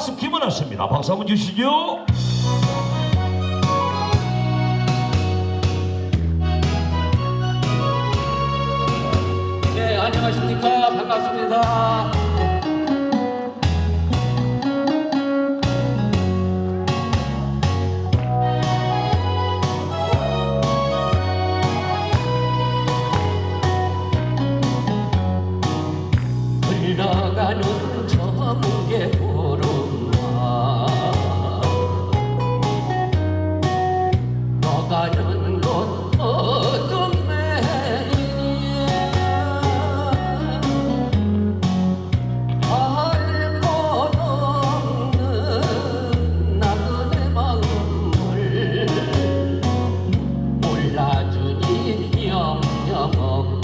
가수 김은아 씨입니다. 박수 한번 주시죠. 네, 안녕하십니까. 반갑습니다. Oh.